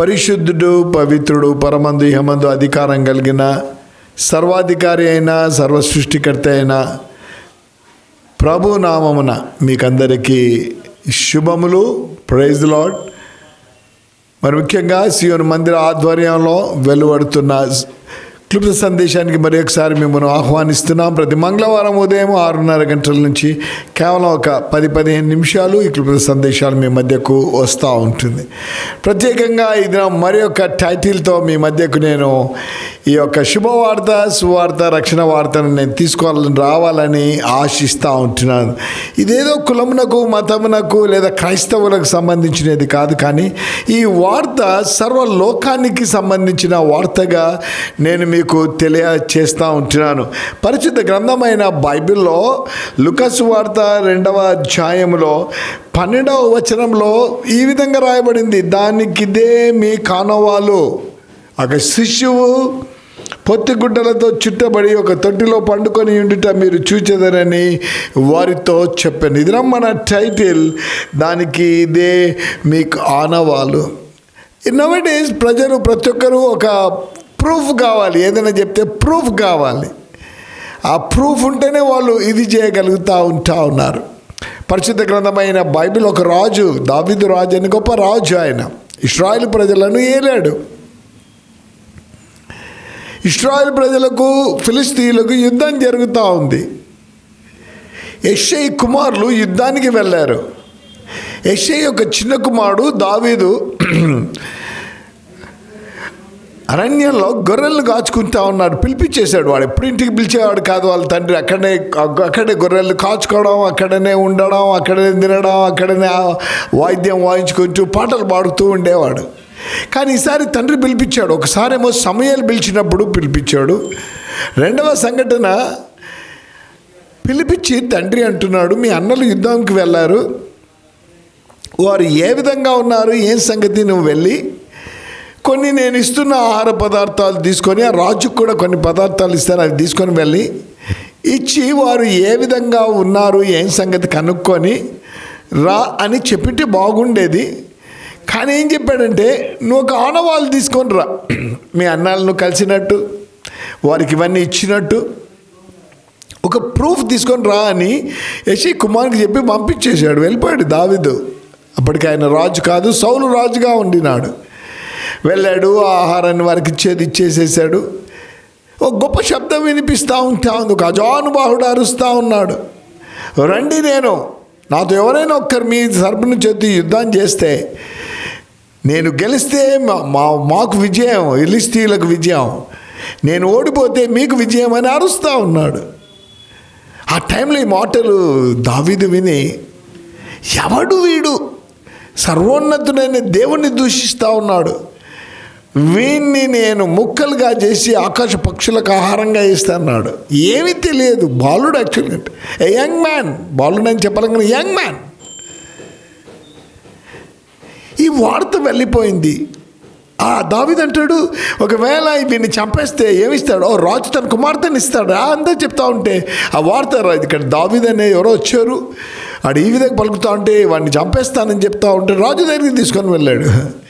పరిశుద్ధుడు పవిత్రుడు పరమందు ఇహమందు అధికారం కలిగిన సర్వాధికారి అయిన సర్వసృష్టికర్త అయిన ప్రభు నామమున మీకందరికీ శుభములు. ప్రైజ్ లాడ్ మరి ముఖ్యంగా సియోన్ మందిర ఆధ్వర్యంలో వెలువడుతున్న క్లుప్త సందేశానికి మరి ఒకసారి మిమ్మల్ని ఆహ్వానిస్తున్నాం. ప్రతి మంగళవారం ఉదయం ఆరున్నర గంటల నుంచి కేవలం ఒక పది పదిహేను నిమిషాలు ఈ క్లుప్త సందేశాలు మీ మధ్యకు వస్తూ ఉంటుంది. ప్రత్యేకంగా ఇది మరి ఒక టైటిల్తో మీ మధ్యకు నేను ఈ యొక్క శుభవార్త సువార్త రక్షణ వార్తను నేను తీసుకోవాలని రావాలని ఆశిస్తూ ఉంటున్నాను. ఇదేదో కులమునకు మతమునకు లేదా క్రైస్తవులకు సంబంధించినది కాదు కానీ ఈ వార్త సర్వలోకానికి సంబంధించిన వార్తగా నేను మీ మీకు తెలియచేస్తూ ఉంటున్నాను. పరిచిత గ్రంథమైన బైబిల్లో లుకస్ వార్త రెండవ అధ్యాయంలో పన్నెండవ వచనంలో ఈ విధంగా రాయబడింది. దానికిదే మీ కానవాలు ఒక శిష్యువు పొత్తిగుడ్డలతో చుట్టబడి ఒక తొట్టిలో పండుకొని ఉండుట మీరు చూచెదరని వారితో చెప్పాను ఇది మన టైటిల్ దానికి ఇదే మీకు ఆనవాలు నవ్ ప్రజలు ప్రతి ఒక్కరూ ఒక ప్రూఫ్ కావాలి. ఏదైనా చెప్తే ప్రూఫ్ కావాలి. ఆ ప్రూఫ్ ఉంటేనే వాళ్ళు ఇది చేయగలుగుతూ ఉంటా ఉన్నారు. పరిశుద్ధ గ్రంథమైన బైబిల్ ఒక రాజు దావిదు రాజు అని గొప్ప రాజు ఆయన. ఇస్రాయిల్ ప్రజలను ఏలాడు. ఇస్రాయిల్ ప్రజలకు ఫిలిస్తీన్లకు యుద్ధం జరుగుతూ ఉంది. యషై కుమారులు యుద్ధానికి వెళ్ళారు. యషై యొక్క చిన్న కుమారుడు దావీదు అరణ్యంలో గొర్రెలు కాచుకుంటా ఉన్నాడు. పిలిపించేశాడు వాడు. ఎప్పుడు ఇంటికి పిలిచేవాడు కాదు వాళ్ళ తండ్రి. అక్కడనే అక్కడే గొర్రెలు కాచుకోవడం అక్కడనే ఉండడం అక్కడనే తినడం అక్కడనే వాయిద్యం వాయించుకుంటూ పాటలు పాడుతూ ఉండేవాడు. కానీ ఈసారి తండ్రి పిలిపించాడు. ఒకసారేమో సమయాలు పిలిచినప్పుడు పిలిపించాడు. రెండవ సంఘటన పిలిపించి తండ్రి అంటున్నాడు మీ అన్నలు యుద్ధంకి వెళ్ళారు. వారు ఏ విధంగా ఉన్నారు? ఏం సంగతి? నువ్వు వెళ్ళి కొన్ని నేను ఇస్తున్న ఆహార పదార్థాలు తీసుకొని ఆ రాజుకు కూడా కొన్ని పదార్థాలు ఇస్తాను అవి తీసుకొని వెళ్ళి ఇచ్చి వారు ఏ విధంగా ఉన్నారు ఏం సంగతి కనుక్కొని రా అని చెప్పితే బాగుండేది. కానీ ఏం చెప్పాడంటే నువ్వు ఒక ఆనవాళ్ళు తీసుకొని రా. మీ అన్నాలను కలిసినట్టు వారికి ఇవన్నీ ఇచ్చినట్టు ఒక ప్రూఫ్ తీసుకొని రా అని యశీ కుమార్కి చెప్పి పంపించేశాడు వెళ్ళిపోయాడు దావిదు. అప్పటికి ఆయన రాజు కాదు సౌలు రాజుగా ఉండినాడు. వెళ్ళాడు ఆహారాన్ని వారికి ఇచ్చేది ఇచ్చేసేసాడు. ఒక గొప్ప శబ్దం వినిపిస్తూ ఉంటా ఉంది ఒక అజానుబాహుడు అరుస్తూ ఉన్నాడు. రండి నేను నాతో ఎవరైనా ఒక్కరు మీ సర్పను చేతి యుద్ధం చేస్తే నేను గెలిస్తే మా- మా మాకు విజయం ఇలిస్తీలకు విజయం. నేను ఓడిపోతే మీకు విజయం అని అరుస్తూ ఉన్నాడు. ఆ టైంలో ఈ మాటలు దావీదు విని ఎవడు వీడు? సర్వోన్నతుడైన దేవుణ్ణి దూషిస్తూ ఉన్నాడు. వీణ్ణి నేను ముక్కలుగా చేసి ఆకాశ పక్షులకు ఆహారంగా ఇస్తాన్నాడు. ఏమీ తెలియదు. బాలుడు యాక్చువల్గా అంటే ఏ యంగ్ మ్యాన్? బాలుడు అని చెప్పాలి కానీ యంగ్ మ్యాన్. ఈ వార్త వెళ్ళిపోయింది. ఆ దావిదంటాడు ఒకవేళ వీడిని చంపేస్తే ఏమిస్తాడు? ఓ రాజు తన కుమార్తెని ఇస్తాడు? ఆ అంతా చెప్తా ఉంటే ఆ వార్త ఇక్కడ దావిద్ అనే ఎవరో వచ్చారు. ఆడు ఈ విధంగా పలుకుతా ఉంటే వాడిని చంపేస్తానని చెప్తా ఉంటే రాజు దగ్గరికి తీసుకొని వెళ్ళాడు.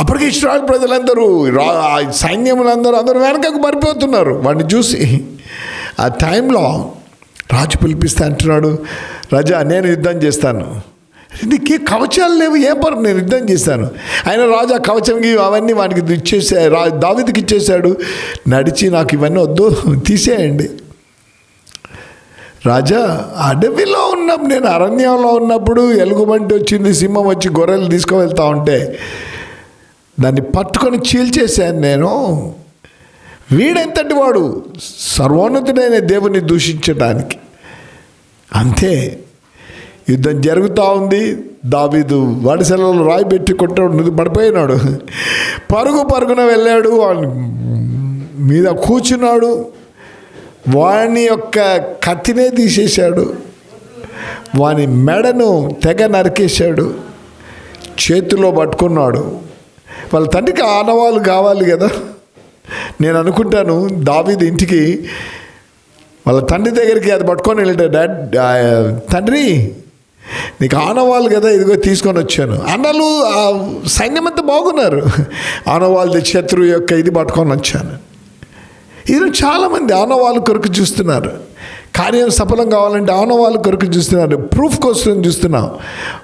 అప్పటికి ఇస్రాయల్ ప్రజలందరూ రా ఆ సైన్యములందరూ అందరూ వెనకకు మరిపోతున్నారు వాడిని చూసి ఆ టైంలో రాజు పిలిపిస్తే అంటున్నాడు రాజా నేను యుద్ధం చేస్తాను. నీకే కవచాలు లేవు ఏ పరు నేను యుద్ధం చేశాను. ఆయన రాజా కవచంకి అవన్నీ వానికి ఇచ్చేసా రా దావిదికి ఇచ్చేశాడు. నడిచి నాకు ఇవన్నీ వద్దు తీసేయండి. రాజా అడవిలో ఉన్నప్పుడు నేను అరణ్యంలో ఉన్నప్పుడు ఎలుగుబంటి వచ్చింది సింహం వచ్చి గొర్రెలు తీసుకువెళ్తా ఉంటే దాన్ని పట్టుకొని చీల్చేశాను నేను. వీడెంతటి వాడు? సర్వోన్నతుడైన దేవుని దూషించడానికి అంతే. యుద్ధం జరుగుతూ ఉంది. దావీదు వడిసెలలో రాయి పెట్టి కొట్టాడు పడిపోయినాడు. పరుగు పరుగున వెళ్ళాడు. వాని మీద కూర్చున్నాడు. వాని యొక్క కత్తినే తీసేశాడు. వాని మెడను తెగ నరికేశాడు. చేతిలో పట్టుకున్నాడు. వాళ్ళ తండ్రికి ఆనవాళ్ళు కావాలి కదా. నేను అనుకుంటాను దావీది ఇంటికి వాళ్ళ తండ్రి దగ్గరికి అది పట్టుకొని వెళ్ళాడు డాడ్ తండ్రి నీకు ఆనవాళ్ళు కదా ఇదిగో తీసుకొని వచ్చాను. అన్నలు ఆ సైన్యం అంతా బాగున్నారు. ఆనవాళ్ళు శత్రువు యొక్క ఇది పట్టుకొని వచ్చాను. ఇది చాలామంది ఆనవాళ్ళ కొరకు చూస్తున్నారు. కార్యం సఫలం కావాలంటే ఆనవాళ్ళ కొరకు చూస్తున్నారు. ప్రూఫ్ కోసం చూస్తున్నాం.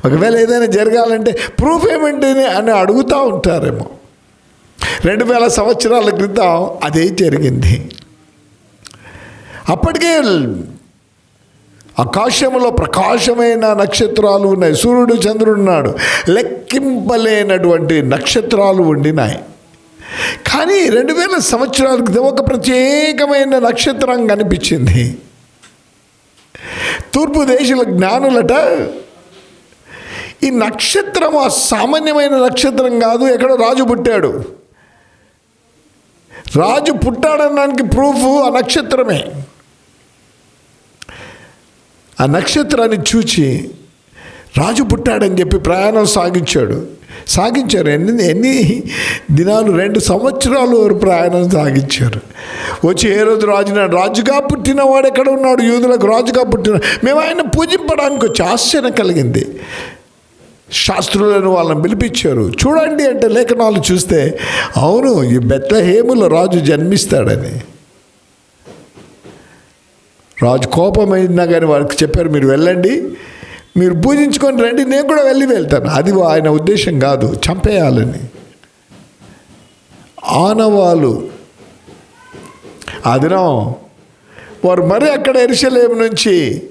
ఒకవేళ ఏదైనా జరగాలంటే ప్రూఫ్ ఏమిటి అని అడుగుతూ ఉంటారేమో. రెండు వేల సంవత్సరాల క్రితం అదే జరిగింది. అప్పటికే ఆకాశంలో ప్రకాశమైన నక్షత్రాలు ఉన్నాయి. సూర్యుడు చంద్రుడు ఉన్నాడు. లెక్కింపలేనటువంటి నక్షత్రాలు ఉండినాయి. కానీ రెండు వేల సంవత్సరాల క్రితం ఒక ప్రత్యేకమైన నక్షత్రం కనిపించింది. తూర్పు దేశాల జ్ఞానులట ఈ నక్షత్రం ఆ సామాన్యమైన నక్షత్రం కాదు ఎక్కడో రాజు పుట్టాడు. రాజు పుట్టాడనడానికి ప్రూఫ్ ఆ నక్షత్రమే. ఆ నక్షత్రాన్ని చూచి రాజు పుట్టాడని చెప్పి ప్రయాణం సాగించాడు. సాగించారు. ఎన్ని ఎన్ని దినాలు రెండు సంవత్సరాలు వారు ప్రయాణం సాగించారు. వచ్చి ఏ రోజు రాజున రాజుగా పుట్టినవాడు ఎక్కడ ఉన్నాడు? యూదులకు రాజుగా పుట్టిన మేము ఆయన పూజింపడానికి వచ్చి ఆశ్చర్యం కలిగింది. శాస్త్రులను వాళ్ళని పిలిపించారు. చూడండి అంటే లేఖనాలు చూస్తే అవును ఈ బెత్లహేములో రాజు జన్మిస్తాడని. రాజు కోపమైనా కానీ వారికి చెప్పారు మీరు వెళ్ళండి. మీరు పూజించుకొని రండి నేను కూడా వెళ్ళి వెళ్తాను. అది ఆయన ఉద్దేశం కాదు చంపేయాలని. ఆనవాలు. అదినం వారు మరీ అక్కడ ఎరుసలేం నుంచి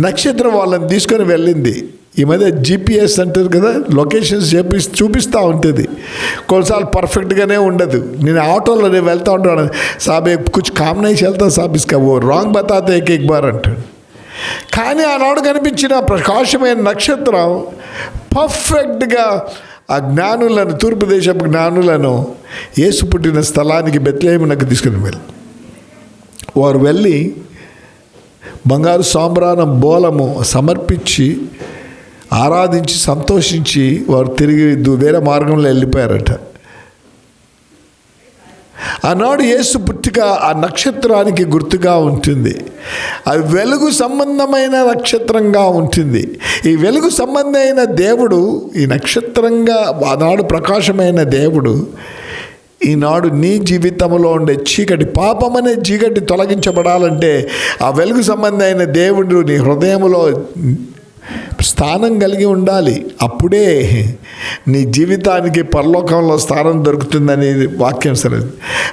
నక్షత్రం వాళ్ళని తీసుకొని వెళ్ళింది. ఈ మధ్య జీపీఎస్ అంటారు కదా లొకేషన్స్ చెప్పి చూపిస్తూ ఉంటుంది. కొన్నిసార్లు పర్ఫెక్ట్గానే ఉండదు. నేను ఆటోలో నేను వెళ్తూ ఉంటాను. సాబ్ కుచ్ కామ్ నై చల్తా సాబ్ ఇస్కా ఓ రాంగ్ బతాతే ఏక్ ఎక్ బార్ అంటాడు. కానీ ఆనాడు కనిపించిన ప్రకాశమైన నక్షత్రం పర్ఫెక్ట్గా ఆ జ్ఞానులను తూర్పు దేశపు జ్ఞానులను యేసు పుట్టిన స్థలానికి బెత్లేమునకు తీసుకుని వెళ్ళి వారు వెళ్ళి బంగారు సాంబ్రాణం బోలము సమర్పించి ఆరాధించి సంతోషించి వారు తిరిగి వేరే మార్గంలో వెళ్ళిపోయారట. ఆనాడు యేసు పుట్టుక ఆ నక్షత్రానికి గుర్తుగా ఉంటుంది. అది వెలుగు సంబంధమైన నక్షత్రంగా ఉంటుంది. ఈ వెలుగు సంబంధమైన దేవుడు ఈ నక్షత్రంగా ఆనాడు ప్రకాశమైన దేవుడు ఈనాడు నీ జీవితంలో ఉండే చీకటి పాపమనే చీకటి తొలగించబడాలంటే ఆ వెలుగు సంబంధమైన దేవుడు నీ హృదయంలో స్థానం కలిగి ఉండాలి. అప్పుడే నీ జీవితానికి పరలోకంలో స్థానం దొరుకుతుందని వాక్యం సరే.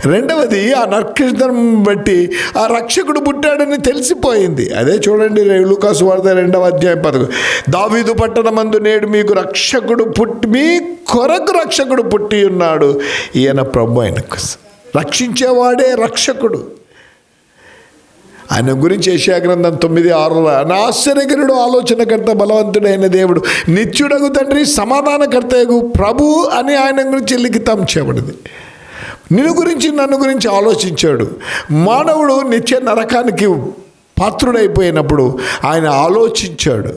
రెండవది ఆ నక్షత్రం బట్టి ఆ రక్షకుడు పుట్టాడని తెలిసిపోయింది. అదే చూడండి లూకాసు వార్త రెండవ అధ్యాయం పదకు. దావీదు పట్టణమందు నేడు మీకు రక్షకుడు పుట్టి మీ కొరకు రక్షకుడు పుట్టి ఉన్నాడు. ఈయన ప్రభు ఆయన రక్షించేవాడే రక్షకుడు. ఆయన గురించి ఏషియా గ్రంథం తొమ్మిది ఆరులో నా ఆశ్చర్యకరుడు ఆలోచనకర్త బలవంతుడైన దేవుడు నిత్యుడగు తండ్రి సమాధానకర్తయగు ప్రభు అని ఆయన గురించి లిఖితం చేయబడింది. నిన్ను గురించి నన్ను గురించి ఆలోచించాడు. మానవుడు నిత్య నరకానికి పాత్రుడైపోయినప్పుడు ఆయన ఆలోచించాడు.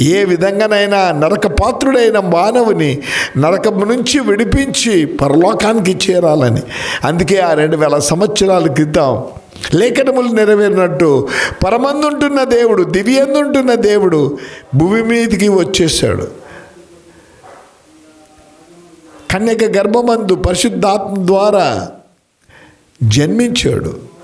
ఏ విధంగానైనా నరక పాత్రుడైన మానవుని నరకం నుంచి విడిపించి పరలోకానికి చేరాలని. అందుకే ఆ రెండు వేల సంవత్సరాల క్రితం లేఖనములు నెరవేరినట్టు పరమందుంటున్న దేవుడు దివ్యందుంటున్న దేవుడు భూమి మీదకి వచ్చేసాడు కన్యక గర్భమందు పరిశుద్ధాత్మ ద్వారా జన్మించాడు.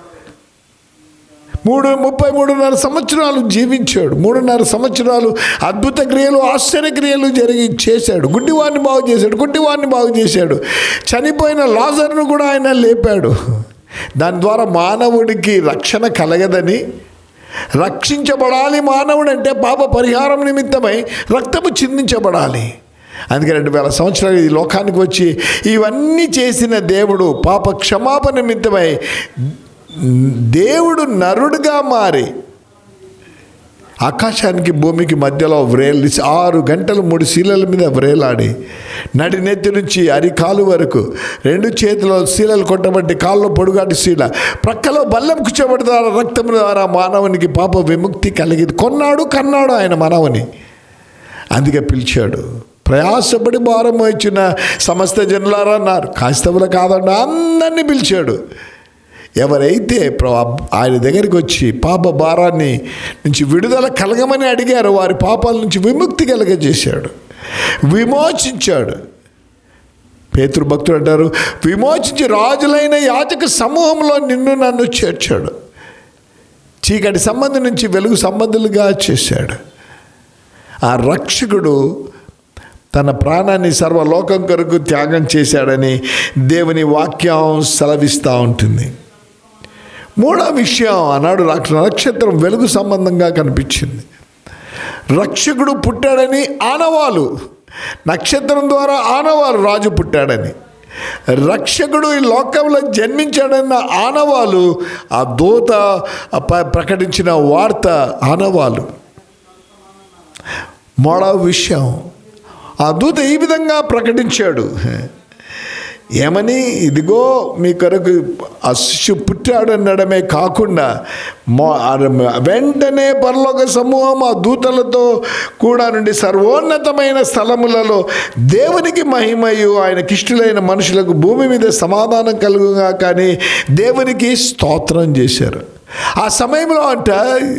మూడు ముప్పై మూడున్నర సంవత్సరాలు జీవించాడు. మూడున్నర సంవత్సరాలు అద్భుత క్రియలు ఆశ్చర్య క్రియలు జరిగి చేశాడు. గుడ్డివాడిని బాగు చేశాడు గుడ్డివాడిని బాగు చేశాడు. చనిపోయిన లాజర్ను కూడా ఆయన లేపాడు. దాని ద్వారా మానవుడికి రక్షణ కలగదని. రక్షించబడాలి మానవుడు అంటే పాప పరిహారం నిమిత్తమై రక్తము చిందించబడాలి. అందుకే రెండు వేల సంవత్సరాలు ఈ లోకానికి వచ్చి ఇవన్నీ చేసిన దేవుడు పాప క్షమాపణ నిమిత్తమై దేవుడు నరుడుగా మారి ఆకాశానికి భూమికి మధ్యలో వ్రేలి ఆరు గంటలు మూడు శీలల మీద వ్రేలాడి నడినెత్తి నుంచి అరికాలు వరకు రెండు చేతిలో శీలలు కొట్టబట్టి కాళ్ళు పొడుగాటి శీల ప్రక్కలో బల్లం కూర్చోబడి ద్వారా రక్తం ద్వారా మానవునికి పాప విముక్తి కలిగింది. కొన్నాడు కన్నాడు ఆయన మానవుని. అందుకే పిలిచాడు ప్రయాసపడి భారం వచ్చిన సమస్త జనులారా అన్నారు. కాస్తవులు కాదండి అందరినీ పిలిచాడు. ఎవరైతే ఆయన దగ్గరికి వచ్చి పాప భారాన్ని నుంచి విడుదల కలగమని అడిగారో వారి పాపాల నుంచి విముక్తి కలగజేశాడు. విమోచించాడు. పేతురు భక్తుడు అంటారు విమోచించి రాజులైన యాజక సమూహంలో నిన్ను నన్ను చేర్చాడు. చీకటి సంబంధం నుంచి వెలుగు సంబంధులుగా చేశాడు. ఆ రక్షకుడు తన ప్రాణాన్ని సర్వలోకం కొరకు త్యాగం చేశాడని దేవుని వాక్యం సెలవిస్తూ ఉంటుంది. మూడో విషయం ఆనాడు నక్షత్రం వెలుగు సంబంధంగా కనిపించింది. రక్షకుడు పుట్టాడని ఆనవాలు నక్షత్రం ద్వారా ఆనవాలు రాజు పుట్టాడని. రక్షకుడు ఈ లోకంలో జన్మించాడన్న ఆనవాలు ఆ దూత ప్రకటించిన వార్త ఆనవాలు. మూడవ విషయం ఆ దూత ఈ విధంగా ప్రకటించాడు. ఏమని? ఇదిగో మీ కొరకు ఆ శిశు పుట్టాడు అనడమే కాకుండా వెంటనే పరలోక సమూహం ఆ దూతలతో కూడా నుండి సర్వోన్నతమైన స్థలములలో దేవునికి మహిమయు ఆయన కిష్టులైన మనుషులకు భూమి మీద సమాధానం కలుగుగా కానీ దేవునికి స్తోత్రం చేశారు. ఆ సమయంలో అంట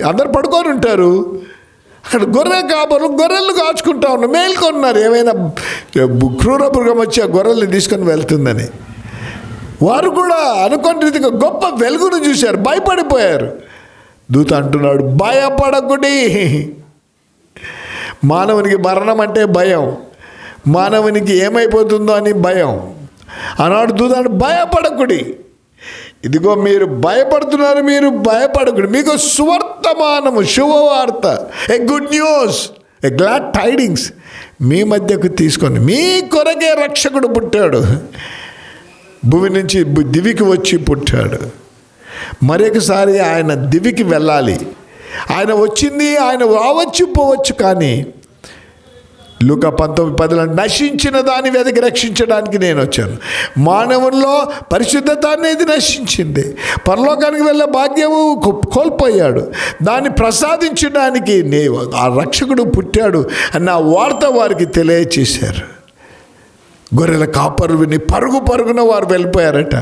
అందరు పడుకొని ఉంటారు. అక్కడ గొర్రె కాపరు గొర్రెలు కాచుకుంటా ఉన్నారు మేల్కొన్నారు ఏమైనా క్రూర మృగం వచ్చి ఆ గొర్రెల్ని తీసుకొని వెళ్తుందని. వారు కూడా అనుకోని రీతిగా గొప్ప వెలుగును చూశారు. భయపడిపోయారు. దూత అంటున్నాడు భయపడకుడి. మానవునికి మరణం అంటే భయం. మానవునికి ఏమైపోతుందో అని భయం. ఆనాడు దూత అంటే భయపడకుడి. ఇదిగో మీరు భయపడుతున్నారు మీరు భయపడకూడదు మీకు సువర్తమానము శుభవార్త a good news a glad tidings మీ మధ్యకు తీసుకొని మీ కొరకే రక్షకుడు పుట్టాడు. భూమి నుంచి దివికి వచ్చి పుట్టాడు. మరొకసారి ఆయన దివికి వెళ్ళాలి. ఆయన వచ్చింది ఆయన రావచ్చు పోవచ్చు కానీ లూక పంతొమ్మిది పదిలో నశించిన దాన్ని వెతికి రక్షించడానికి నేను వచ్చాను. మానవుల్లో పరిశుద్ధత అనేది నశించింది. పరలోకానికి వెళ్ళే భాగ్యము కో- కోల్పోయాడు. దాన్ని ప్రసాదించడానికి నే ఆ రక్షకుడు పుట్టాడు అన్న వార్త వారికి తెలియచేశారు. గొర్రెల కాపరు విని పరుగు పరుగున వారు వెళ్ళిపోయారట.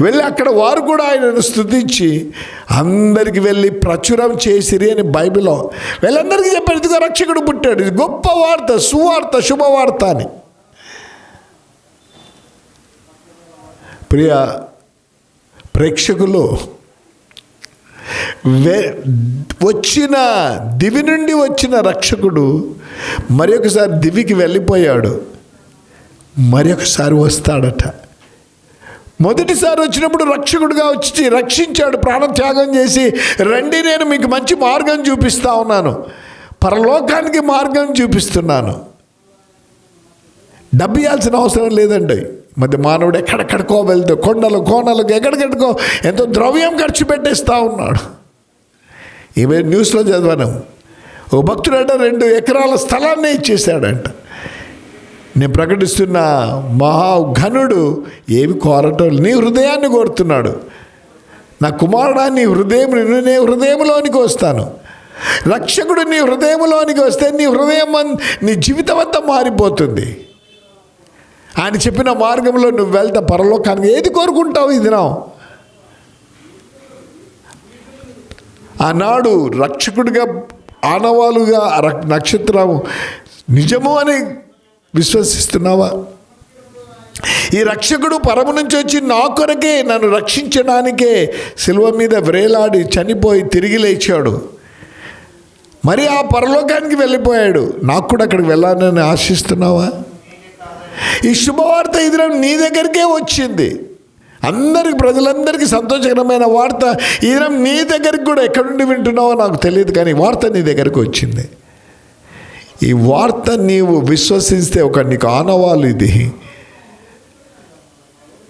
వెళ్ళి అక్కడ వారు కూడా ఆయనను స్తుతించి అందరికి వెళ్ళి ప్రచురం చేసిరి అని బైబిల్లో వీళ్ళందరికీ చెప్పారు ఇదిగో రక్షకుడు పుట్టాడు ఇది గొప్ప వార్త సువార్త శుభవార్త అని. ప్రియ ప్రేక్షకులు వే వచ్చిన దివి నుండి వచ్చిన రక్షకుడు మరి ఒకసారి దివికి వెళ్ళిపోయాడు. మరి ఒకసారి వస్తాడట. మొదటిసారి వచ్చినప్పుడు రక్షకుడుగా వచ్చి రక్షించాడు ప్రాణత్యాగం చేసి రండి నేను మీకు మంచి మార్గం చూపిస్తా ఉన్నాను. పరలోకానికి మార్గం చూపిస్తున్నాను. డబ్బు ఇవ్వాల్సిన అవసరం లేదండి. మధ్య మానవుడు ఎక్కడెక్కడికో వెళ్తే కొండలు కోనలకు ఎక్కడికెక్కడికో ఎంతో ద్రవ్యం ఖర్చు పెట్టేస్తూ ఉన్నాడు. ఈమె న్యూస్లో చదివాను ఓ భక్తుడంట రెండు ఎకరాల స్థలాన్ని ఇచ్చేసాడంట నేను ప్రకటిస్తున్న మహాఘనుడు ఏమి కోరటం నీ హృదయాన్ని కోరుతున్నాడు. నా కుమారుడా నీ హృదయం నే హృదయంలోనికి వస్తాను. రక్షకుడు నీ హృదయంలోనికి వస్తే నీ హృదయం నీ జీవితం అంతా మారిపోతుంది. ఆయన చెప్పిన మార్గంలో నువ్వు వెళ్తా పరలోకానికి ఏది కోరుకుంటావు ఇది నా ఆనాడు రక్షకుడిగా ఆనవాలుగా నక్షత్రం నిజము అని విశ్వసిస్తున్నావా? ఈ రక్షకుడు పరము నుంచి వచ్చి నా కొరకే నన్ను రక్షించడానికే శిల్వ మీద వ్రేలాడి చనిపోయి తిరిగి లేచాడు. మరి ఆ పరలోకానికి వెళ్ళిపోయాడు. నాకు కూడా అక్కడికి వెళ్ళాలని ఆశిస్తున్నావా? ఈ శుభవార్త ఇదిరం నీ దగ్గరికే వచ్చింది. అందరికి ప్రజలందరికీ సంతోషకరమైన వార్త ఇదిరం నీ దగ్గరికి కూడా ఎక్కడి నుండి వింటున్నావో నాకు తెలియదు కానీ వార్త నీ దగ్గరికి వచ్చింది. ఈ వార్త నీవు విశ్వసిస్తే ఒక నీకు ఆనవాలు ఇది.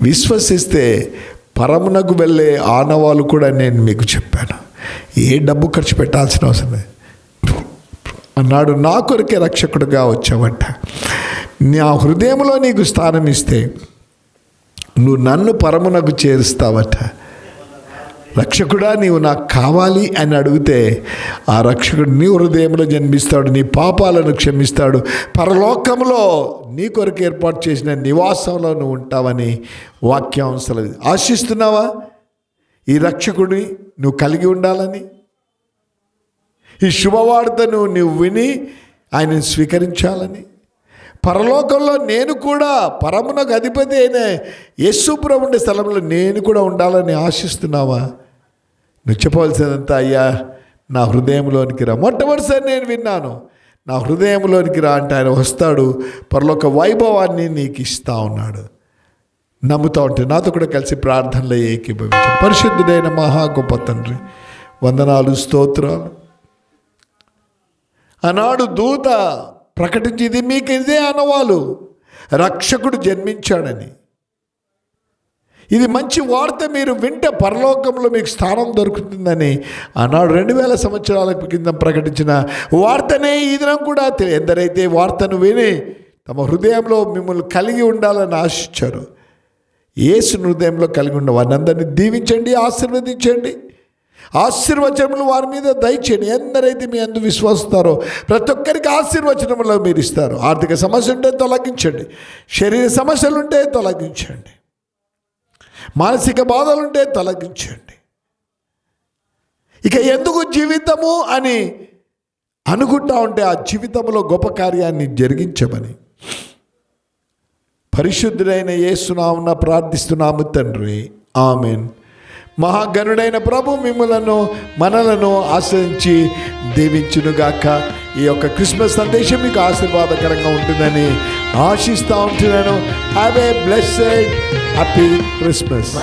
విశ్వసిస్తే పరమునకు వెళ్ళే ఆనవాలు కూడా నేను మీకు చెప్పాను. ఏ డబ్బు ఖర్చు పెట్టాల్సిన అవసరం లేదు. అన్నాడు నా కొరకే రక్షకుడుగా వచ్చావట. నా హృదయంలో నీకు స్థానం ఇస్తే నువ్వు నన్ను పరమునకు చేరుస్తావట. రక్షకుడా నీవు నాకు కావాలి అని అడిగితే ఆ రక్షకుడు నీ హృదయంలో జన్మిస్తాడు నీ పాపాలను క్షమిస్తాడు. పరలోకంలో నీ కొరకు ఏర్పాటు చేసిన నివాసంలో నువ్వు ఉంటావని వాక్యాంశాలు ఆశిస్తున్నావా? ఈ రక్షకుడిని నువ్వు కలిగి ఉండాలని? ఈ శుభవార్తను నువ్వు విని ఆయనను స్వీకరించాలని? పరలోకంలో నేను కూడా పరమునకు అధిపతి అయిన యేసుపురం స్థలంలో నేను కూడా ఉండాలని ఆశిస్తున్నావా? నువ్వు చెప్పవలసినంత అయ్యా నా హృదయంలోనికి రా. మొట్టమొదటిసారి నేను విన్నాను నా హృదయంలోనికి రా అంటే ఆయన వస్తాడు పరలోక వైభవాన్ని నీకు ఇస్తా ఉన్నాడు. నమ్ముతా ఉంటే నాతో కూడా కలిసి ప్రార్థనలో ఏకీభవించు పరిశుద్ధుడైన మహా గొప్ప తండ్రి వందనాలు స్తోత్రాలు. ఆనాడు దూత ప్రకటించింది మీకు ఇదే అనవాలు. రక్షకుడు జన్మించాడని. ఇది మంచి వార్త మీరు వింటే పరలోకంలో మీకు స్థానం దొరుకుతుందని ఆనాడు రెండు వేల సంవత్సరాల కింద ప్రకటించిన వార్తనే ఈ దినం కూడా ఎందరైతే వార్తను విని తమ హృదయంలో మిమ్మల్ని కలిగి ఉండాలని ఆశించారు ఏసు హృదయంలో కలిగి ఉన్న వారిని అందరినీ దీవించండి ఆశీర్వదించండి. ఆశీర్వచనములు వారి మీద దయచేయండి. ఎందరైతే మీ అందు విశ్వసిస్తారో ప్రతి ఒక్కరికి ఆశీర్వచనములు మీరు ఇస్తారు. ఆర్థిక సమస్య ఉంటే తొలగించండి. శరీర సమస్యలు ఉంటే తొలగించండి. మానసిక బాధలుంటే తొలగించండి ఇక ఎందుకు జీవితము అని అనుకుంటా ఉంటే ఆ జీవితంలో గొప్ప కార్యాన్ని జరిగించమని. పరిశుద్ధుడైన ఏసునామున ప్రార్థిస్తున్నాము తండ్రి. ఆమెన్. మహాగణుడైన ప్రభు మిమ్మలను మనలను ఆశ్రయించి దీవించునుగాక. ఈ యొక్క క్రిస్మస్ సందేశం మీకు ఆశీర్వాదకరంగా ఉంటుందని ఆశిస్తూ ఉంటున్నాను. Have a blessed Happy Christmas.